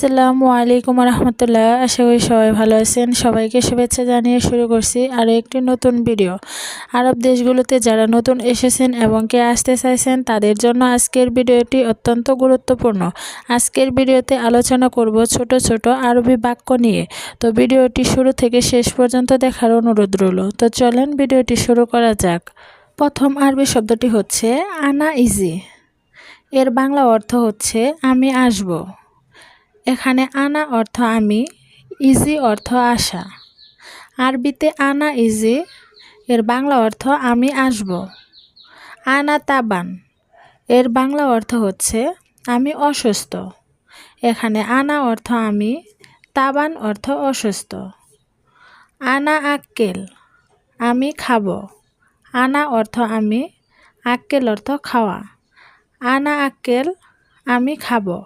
আসসালামু আলাইকুম রহমতুল্লাহ আশা করি সবাই ভালো আছেন। সবাইকে শুভেচ্ছা জানিয়ে শুরু করছি আরও একটি নতুন ভিডিও। আরব দেশগুলোতে যারা নতুন এসেছেন এবং কে আসতে চাইছেন, তাদের জন্য আজকের ভিডিওটি অত্যন্ত গুরুত্বপূর্ণ। আজকের ভিডিওতে আলোচনা করব ছোট ছোট আরবি বাক্য নিয়ে। তো ভিডিওটি শুরু থেকে শেষ পর্যন্ত দেখার অনুরোধ রইল। তো চলেন ভিডিওটি শুরু করা যাক। প্রথম আরবি শব্দটি হচ্ছে আনা ইজি। এর বাংলা অর্থ হচ্ছে, আমি আসব। এখানে আনা অর্থ আমি, ইজি অর্থ আশা। আরবিতে আনা ইজি, এর বাংলা অর্থ আমি আসব। আনা তাবান, এর বাংলা অর্থ হচ্ছে আমি অসুস্থ। এখানে আনা অর্থ আমি, তাবান অর্থ অসুস্থ। আনা আক্কেল, আমি খাব। আনা অর্থ আমি, আক্কেল অর্থ খাওয়া। আনা আক্কেল, আমি খাব।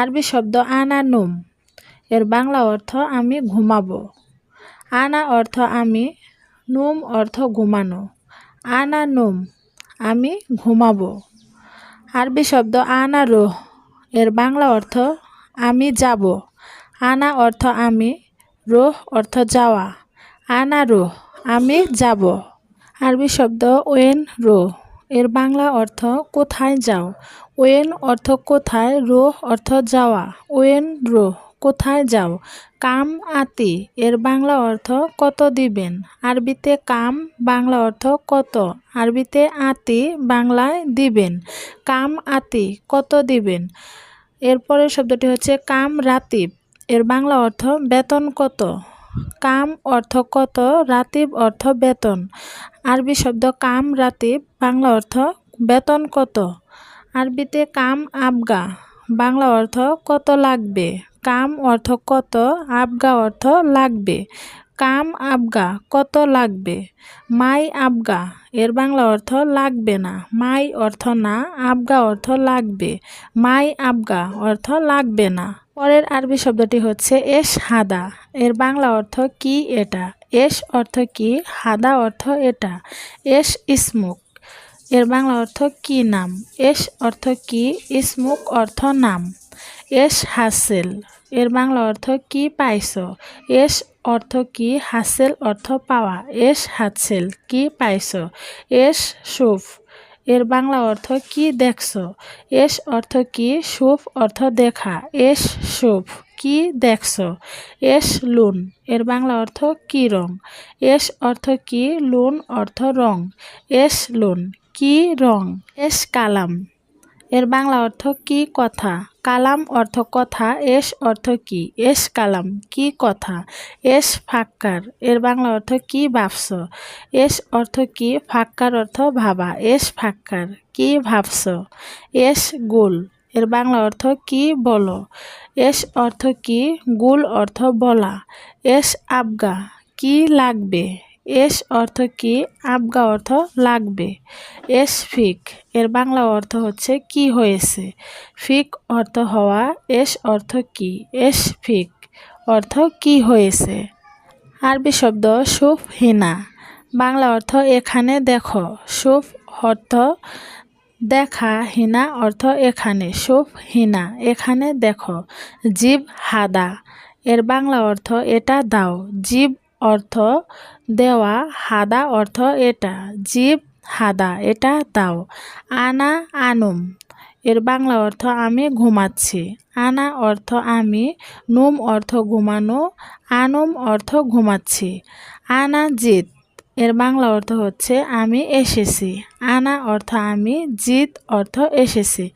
আরবি শব্দ আনা নুম। এর বাংলা অর্থ আমি ঘুমাবো। আনা অর্থ আমি, নুম অর্থ ঘুমানো। আনা নুম, আমি ঘুমাবো। আরবি শব্দ আনা রোহ, এর বাংলা অর্থ আমি যাব। আনা অর্থ আমি, রোহ অর্থ যাওয়া। আনা রোহ, আমি যাব। আরবি শব্দ ওয়েন রো এর বাংলা অর্থ কোথায় যাও? ওয়েন অর্থ কোথায়? রোহ অর্থ যাওয়া। ওয়েন রো কোথায় যাও? কাম, আতি, এর বাংলা অর্থ কত দিবেন? আরবিতে কাম, বাংলা অর্থ কত? আরবিতে আতি, বাংলায় দিবেন। কাম, আতি, কত দিবেন? এরপরের শব্দটি হচ্ছে কাম, রাতিব। এর বাংলা অর্থ বেতন কত? কাম অর্থ কত, রাতিব অর্থ বেতন। আরবি শব্দ কাম, রাতিব, বাংলা অর্থ বেতন কত। আরবিতে কাম, আবগা, বাংলা অর্থ কত লাগবে। কাম অর্থ কত, আবগা অর্থ লাগবে। কাম আবগা, কত লাগবে? মাই আবগা, এর বাংলা অর্থ লাগবে না। মাই অর্থ না, আবগা অর্থ লাগবে। মাই আবগা অর্থ লাগবে না। পরের আরবি শব্দটি হচ্ছে এস হাদা। এর বাংলা অর্থ কি এটা? এস অর্থ কি? হাদা অর্থ এটা। এস ইসমুক। এর বাংলা অর্থ কি নাম? এস অর্থ কি? ইসমুক অর্থ নাম। এস হাসেল। এর বাংলা অর্থ কি পাইছ? এস অর্থ কি? হাসেল অর্থ পাওয়া। এস হাসেল, কি পাইছ? এস সুফ। এর বাংলা অর্থ কি দেখছ? এস অর্থ কি? সুফ অর্থ দেখা। এস সুফ, কি দেখছ? এস লুন। এর বাংলা অর্থ কি রং? এস অর্থ কি? লুন অর্থ রং। এস লুন, কি রং? এস কালাম। এর বাংলা অর্থ কি কথা? কালাম অর্থ কথা, এস অর্থ কি? এস কালাম, কি কথা? এস ফাক্কার, এর বাংলা অর্থ কি ভাবস এস অর্থ কি, ফাক্কার অর্থ ভাবা। এস ফাক্কার, কি ভাবস এস গুল, এর বাংলা অর্থ কি বলো? এস অর্থ কি, গুল অর্থ বলা। এস আবগা, কি লাগবে? এস অর্থ কি? আবগা অর্থ লাগবে। এস ফিক, এর বাংলা অর্থ হচ্ছে কি হয়েছে। ফিক অর্থ হওয়া, এস অর্থ কি? এস ফিক অর্থ কি হয়েছে? আরবি শব্দ সুফ হিনা, বাংলা অর্থ এখানে দেখো। সুফ অর্থ দেখা, হিনা অর্থ এখানে। সুফ হিনা, এখানে দেখো। জীব হাদা, এর বাংলা অর্থ এটা দাও। জীব অর্থ দেওয়া হাদা অর্থ এটা, জীব হাদা এটা দাও আনা আনুম, এর বাংলা অর্থ আমি ঘুমাচ্ছি। আনা অর্থ আমি, নুম অর্থ ঘুমানো, আনুম অর্থ ঘুমাচ্ছি। আনা জিত এর বাংলা অর্থ হচ্ছে, আমি এসেছি। আনা অর্থ, আমি জিত অর্থ, এসেছি।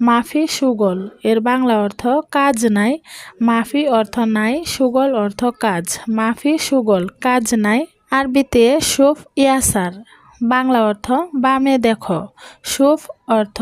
মাফি, সুগল। এর বাংলা অর্থ, কাজ নাই। মাফি অর্থ, নাই। সুগল অর্থ, কাজ। মাফি, সুগল, কাজ নাই। আরবিতে সুফ, ইয়াসার। বাংলা অর্থ, বামে দেখো। সুফ অর্থ,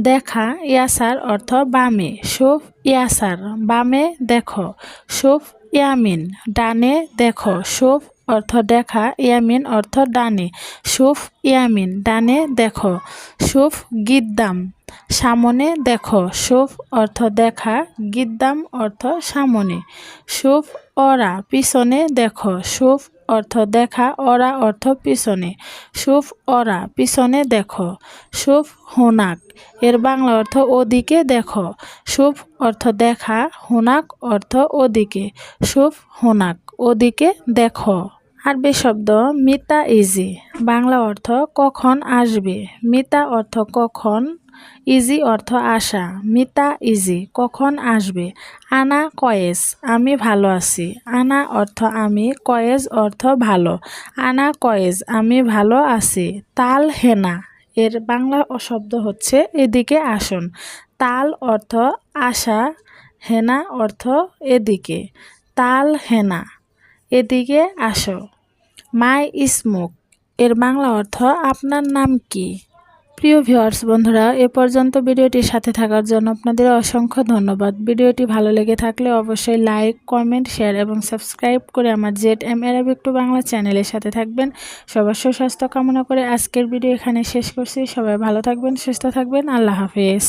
দেখা। ইয়াসার অর্থ, বামে। সুফ, ইয়াসার। বামে দেখো। সুফ, ইয়ামিন। ডানে দেখো। সুফ অর্থ দেখা, ইয়ামিন অর্থ ডানে। সুফ, ইয়ামিন ডানে দেখো। সুফ, গিদ্দাম সামনে দেখো। সুফ, অর্থ দেখা, গিদ্দাম অর্থ সামনে। সুফ, অরা পিছনে দেখো। সুফ, অর্থ দেখা, অরা অর্থ পিছনে। সুফ, অরা পিছনে দেখো। সুফ, হোনাক এর বাংলা অর্থ ওদিকে দেখো। সুফ, অর্থ দেখা, হোনাক অর্থ ওদিকে। সুফ, হোনাক ওদিকে দেখো। আরবি শব্দ মিতা ইজি। বাংলা অর্থ কখন আসবে? মিতা অর্থ কখন? ইজি অর্থ আশা মিতা ইজি, কখন আসবে? আনা কয়েস, আমি ভালো আছি। আনা অর্থ আমি কয়েজ অর্থ ভালো। আনা কয়েজ আমি ভালো আছি। তাল হেনা, এর বাংলা শব্দ হচ্ছে এদিকে আসুন। তাল অর্থ আশা হেনা অর্থ এদিকে। তাল হেনা, এদিকে আসো। মাই স্মোক। এর বাংলা অর্থ, আপনার নাম কি? প্রিয় ভিউয়ার্স, বন্ধুরা, এ পর্যন্ত ভিডিওটির সাথে থাকার জন্য আপনাদের অসংখ্য ধন্যবাদ। ভিডিওটি ভালো লেগে থাকলে অবশ্যই লাইক, কমেন্ট, শেয়ার এবং সাবস্ক্রাইব করে আমার Z M Arabic to Bangla চ্যানেলের সাথে থাকবেন। সবার সুস্বাস্থ্য কামনা করে আজকের ভিডিও এখানে শেষ করছি। সবাই ভালো থাকবেন, সুস্থ থাকবেন। আল্লাহ হাফেজ।